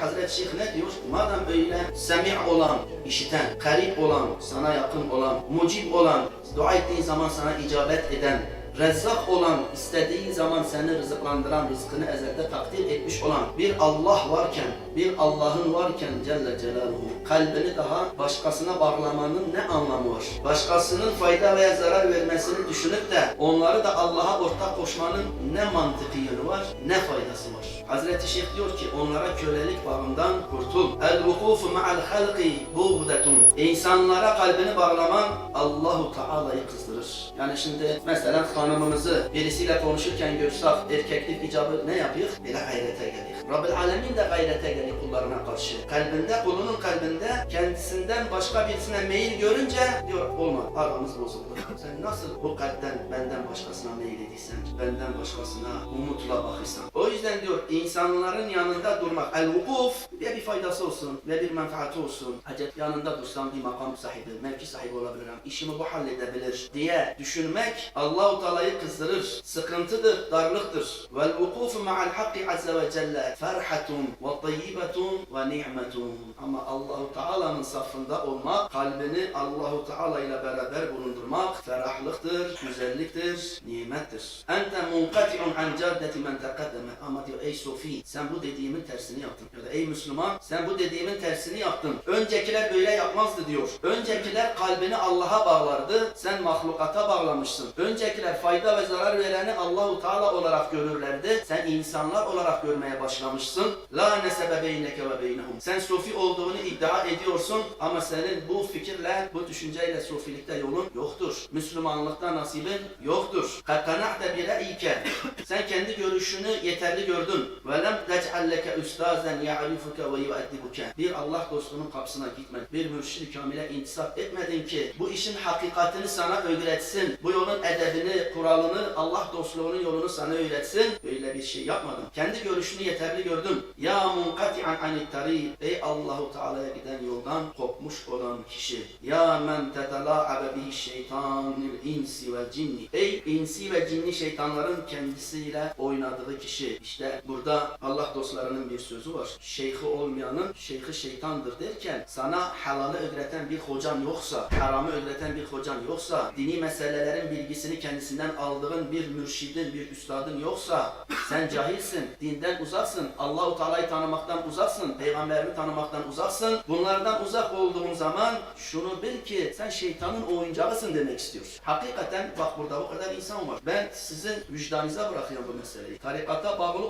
Hazreti Şeyh ne diyor? Madem öyle semi olan, işiten, karip olan, sana yakın olan, mucib olan, dua ettiğin zaman sana icabet eden, Rezzak olan, istediği zaman seni rızıklandıran, rızkını ezelde takdir etmiş olan bir Allah varken, bir Allah'ın varken Celle Celaluhu, kalbini daha başkasına bağlamanın ne anlamı var? Başkasının fayda veya zarar vermesini düşünüp de onları da Allah'a ortak koşmanın ne mantıklı yönü var, ne faydası var? Hazreti Şeyh diyor ki onlara kölelik bağından kurtul. El vukufu ma'al halqi buğdetun. İnsanlara kalbini bağlaman Allahu Teala'yı kızdırır. Yani şimdi mesela hanımımızı birisiyle konuşurken görsek erkeklik icabı ne yapıyor? Böyle gayrete geliyor. Rabbil Alemin de gayrete geliyor kullarına karşı. Kalbinde, kulunun kalbinde kendisinden başka birisine meyil görünce diyor olmadı aramız bozuldu. Sen nasıl bu kalpten benden başkasına meyil ediysen, benden başkasına umutla bakırsan. O yüzden diyor insanların yanında durmak. El vukuf ya bir faydası olsun ve bir menfaati olsun. Acep yanında dursam bir makam sahibi, mevki sahibi olabilirim. İşimi bu halledebilir diye düşünmek Allahu Teala'yı kızdırır. Sıkıntıdır, darlıktır. Vel vukufu ma'al hakki azze ve celle ferhatun ve tayyibetun ve ni'metun. Ama Allahu Teala'nın safında olmak, kalbini Allahu Teala ile beraber bulundurmak ferahlıktır, güzelliktir, nimettir. Ente munkati'un an caddeti men tekaddeme. Ama diyor ey Sofi sen bu dediğimin tersini yaptın. Ya da ey Müslüman sen bu dediğimin tersini yaptın. Öncekiler böyle yapmazdı diyor. Öncekiler kalbini Allah'a bağlardı. Sen mahlukata bağlamışsın. Öncekiler fayda ve zarar vereni Allahu Teala olarak görürlerdi. Sen insanlar olarak görmeye başlamışsın. La nesebe beyneke ve beynehum. Sen Sofi olduğunu iddia ediyorsun ama senin bu fikirle, bu düşünceyle Sofilikte yolun yoktur. Müslümanlıkta nasibin yoktur. Kad kana'te bi ra'yike. Sen kendi görüşünü yeterli gördün. Ve lem tec'al leke üstazen ya'rifuke ve yu'eddibuke. Bir Allah dostunun kapısına gitmedin. Bir mürşid-i kamile intisap etmedin ki bu işin hakikatini sana öğretsin. Bu yolun edebini, kuralını, Allah dostluğunun yolunu sana öğretsin. Böyle bir şey yapmadın. Kendi görüşünü yeterli gördün. Ya munkati'an anit tari. Ey Allahu Teala'ya giden yoldan kopmuş olan kişi. Ya men tetela'abe bihi şeytanil insi ve cinni. Ey insi ve cinni şeytanların kendisiyle oynadığı kişi. İşte burada Allah dostlarının bir sözü var. Şeyhi olmayanın şeyhi şeytandır derken sana halalı öğreten bir hocan yoksa, haramı öğreten bir hocan yoksa, dini meselelerin bilgisini kendisinden aldığın bir mürşidin, bir üstadın yoksa sen cahilsin, dinden uzaksın, Allahu Teala'yı tanımaktan uzaksın, peygamberini tanımaktan uzaksın. Bunlardan uzak olduğun zaman şunu bil ki sen şeytanın oyuncağısın demek istiyor. Hakikaten bak burada o kadar insan var. Ben sizin vicdanınıza bırakıyorum bu meseleyi. Tarikata bağlı